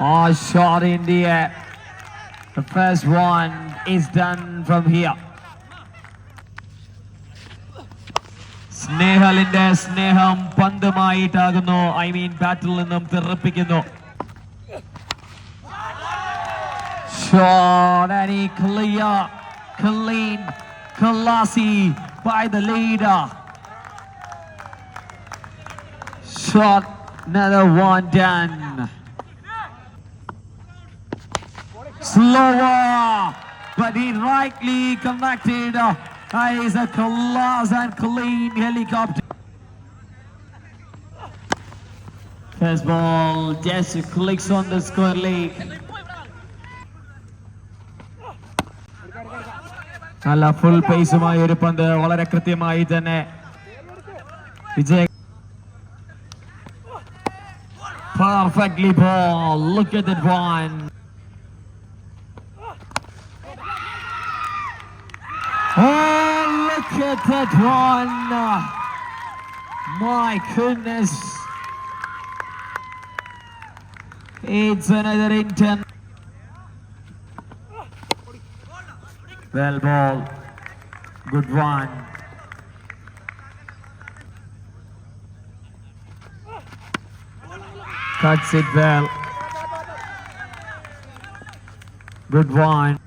Oh, shot in the air. The first one is done from here. സ്നേഹലിന്റെ സ്നേഹം പന്തുമായിട്ടാകുന്നു I mean ബാറ്റിൽ നിന്നും തെറിപ്പിക്കുന്നു Shot and he clear, clean, classy by the leader. Shot, another one done. Slower, but he rightly connected. Uh, is a class and clean helicopter. First ball just clicks on the square leg. നല്ല full പേസുമായ ഒരു പന്ത് വളരെ കൃത്യമായി തന്നെ വിജയ Perfectly ball. Look at that one. Oh, look at that one. My goodness. It's another intent. Well ball. Good one. Cuts it well. Good one.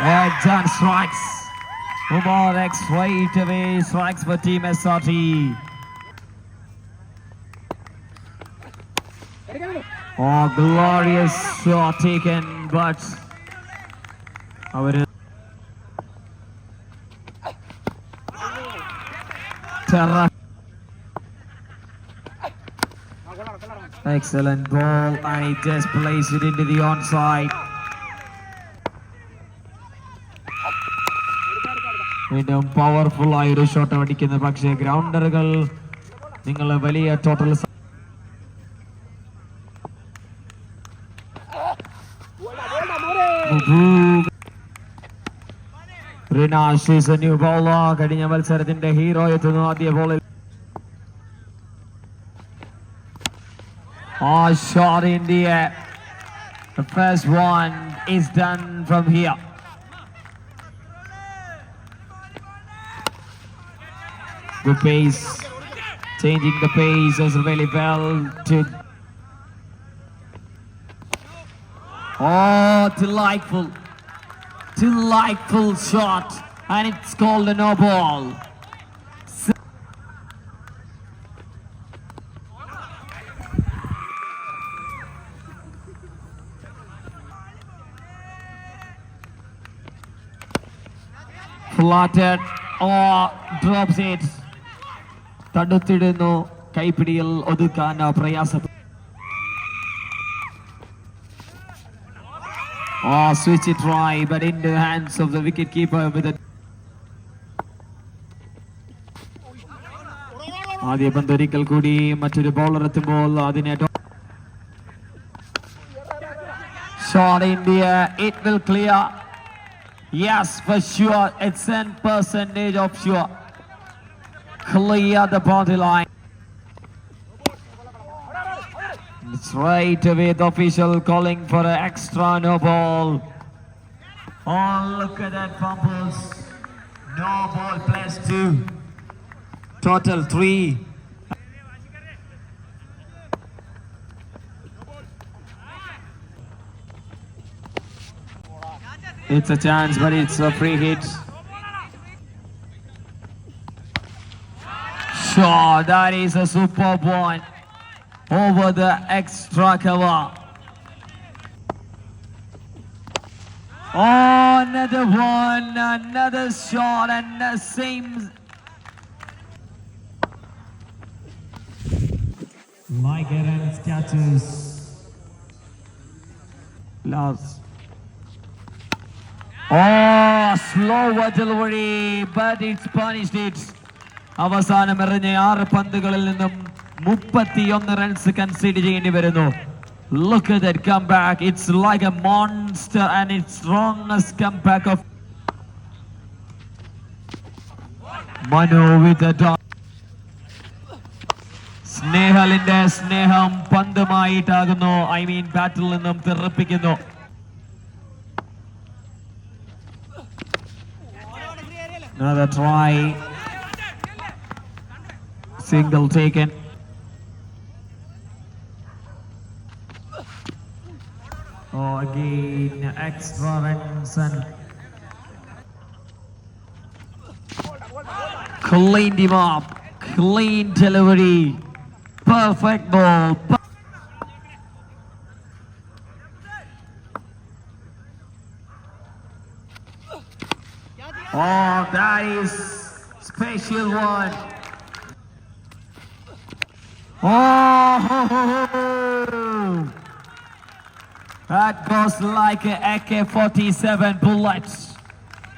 And John strikes. Mubarak straight away strikes for Team SRT. Oh, glorious shot taken, but our. Excellent ball, and he just placed it into the onside. വീണ്ടും powerful ആയ ഒരു shot അടിക്കുന്ന പക്ഷേ ഗ്രൗണ്ടറുകൾ നിങ്ങൾ വലിയ total കഴിഞ്ഞ മത്സരത്തിന്റെ hero എത്തുന്നു ആദ്യ ബോളിൽ ആ shot India first one is done from here Good pace. Changing the pace as really well to. Oh, delightful. Delightful shot. And it's called a no ball. Flattered or drops it. തടുത്തിടുന്നു. കൈപിടിയിൽ ഒതുക്കാൻ പ്രയാസ ആദ്യ പന്ത് ഒരിക്കൽ കൂടി മറ്റൊരു bowler എത്തുമ്പോൾ അതിനെ India it will clear yes for sure it's an percentage of sure clear the boundary line. It's right away the official calling for an extra no ball. Oh, look at that fumbles. No ball plus two. Total three. It's a chance, but it's a free hit. Sure, that is a superb one over the extra cover. Oh, another one, another shot, and the same. Like Aaron catches. Last. Oh, slower delivery, but it's punished it. അവസാനം എറിഞ്ഞ ആറ് പന്തുകളിൽ നിന്നും മുപ്പത്തിയൊന്ന് runs concede ചെയ്യേണ്ടി വരുന്നു. Look at that comeback. It's like a monster and its strongest comeback of Manu with a dot നിഹലിന്റെ സ്നേഹം പന്തുമായിട്ടാകുന്നു. ഐ മീൻ ബാറ്റിൽ നിന്നും തെറിപ്പിക്കുന്നു. Another try. Single taken. Oh, again, extra runs and cleaned him up. Clean delivery. Perfect ball. Oh, that is special one. Oh, that goes like a AK-47 bullet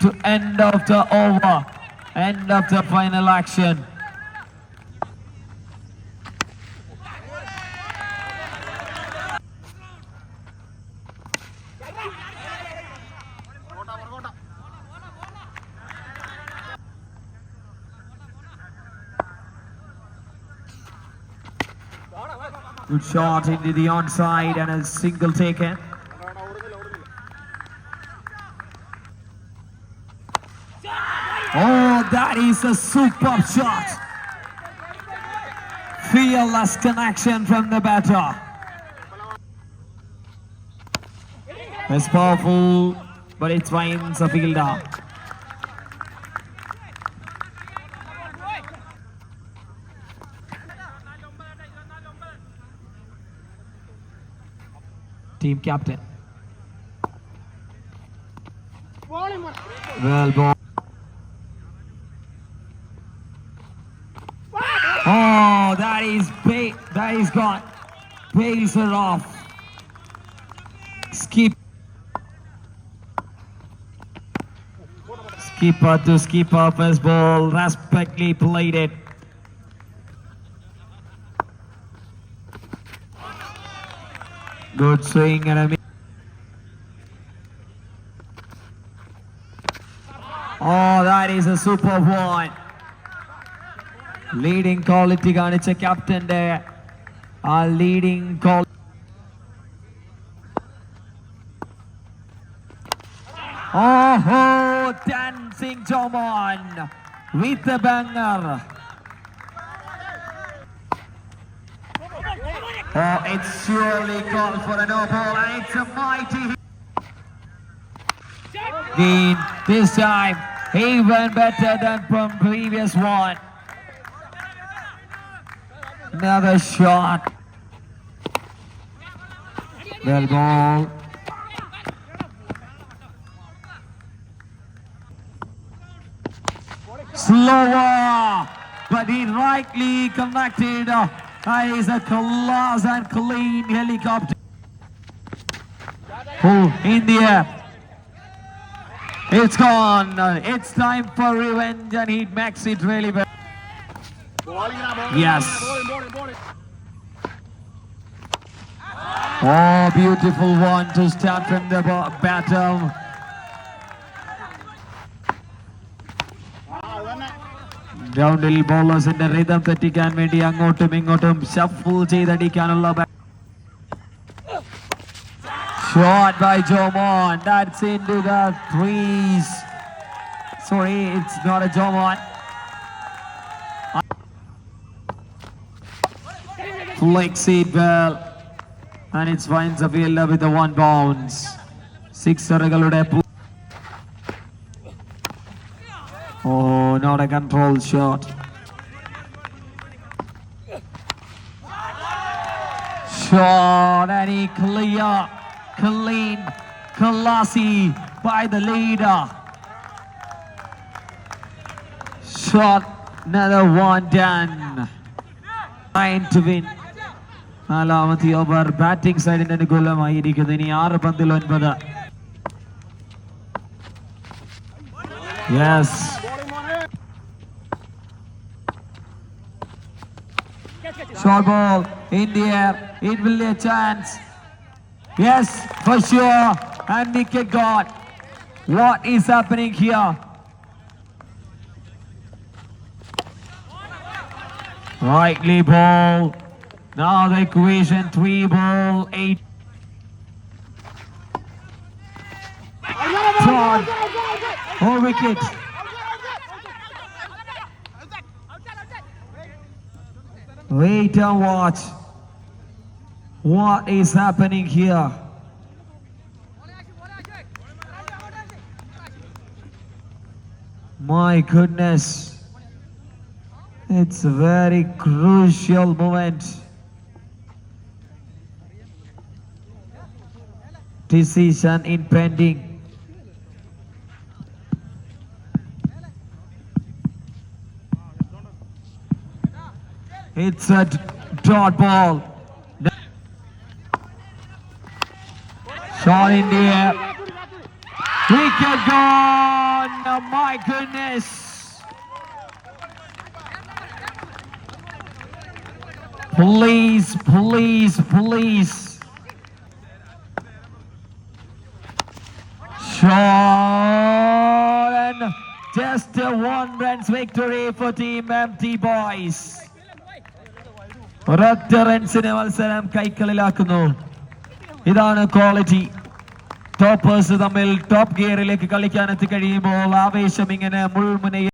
to end of the over, end of the final action. Good shot into the onside and a single taken. Oh, that is a superb shot. Fearless connection from the batter. It's powerful, but it finds a fielder. Team captain. Well ball. Oh, that is ba- that is gone. Bails her off. Skip. Skipper to skipper first ball. Respectfully played it. Good swing and a mi- Oh, that is a superb one. Leading quality കാണിച്ച ക്യാപ്റ്റന്റെ ആ leading quality Oh, dancing Jomon with the Oh, it's surely called for a no ball and it's a mighty. Dean, this time even better than from previous one. Another shot. Well ball. Slower, but he rightly connected. Uh, is a class and clean helicopter. Oh, in the air. It's gone. It's time for revenge, and he makes it really well. Yes. Oh, beautiful one to start from the bo- ഗ്രൗണ്ടിൽ ബോളേഴ്സിന്റെ rhythm തെറ്റിക്കാൻ വേണ്ടി അങ്ങോട്ടും ഇങ്ങോട്ടും shuffle ചെയ്തടിക്കാനുള്ള Shot by Jomon. That's into the threes. Sorry, it's not a Jomon. Flicks it well. And it finds a fielder with a one bounce. സിക്സറുകളുടെ പു- Oh, not a control shot. Shot and he clear, clean, classy by the leader. Shot, another one done. Nine to win. നാലാമത്തെ over batting സൈഡിന്റെ അനുകൂലമായിരിക്കുന്നു ഇനി ആറ് പന്തിൽ ഒൻപത് yes Short ball in the air. It will be a chance. Yes, for sure. And wicket gone. What is happening here? Rightly ball. Now the equation three ball eight. Oh wicket. Wait and watch. What is happening here? My goodness. It's a very crucial moment. Decision impending. It's a dot ball. Shot in the air. Wicket gone. Oh, my goodness. Please, please, please. Shot and just a one runs victory for Team MT Boys. ഒരൊറ്റ റൺസിന് മത്സരം കൈക്കളിലാക്കുന്നു. ഇതാണ് quality toppers തമ്മിൽ top ഗിയറിലേക്ക് കളിക്കാൻ എത്തി കഴിയുമ്പോൾ ആവേശം ഇങ്ങനെ മുൾമുനയിൽ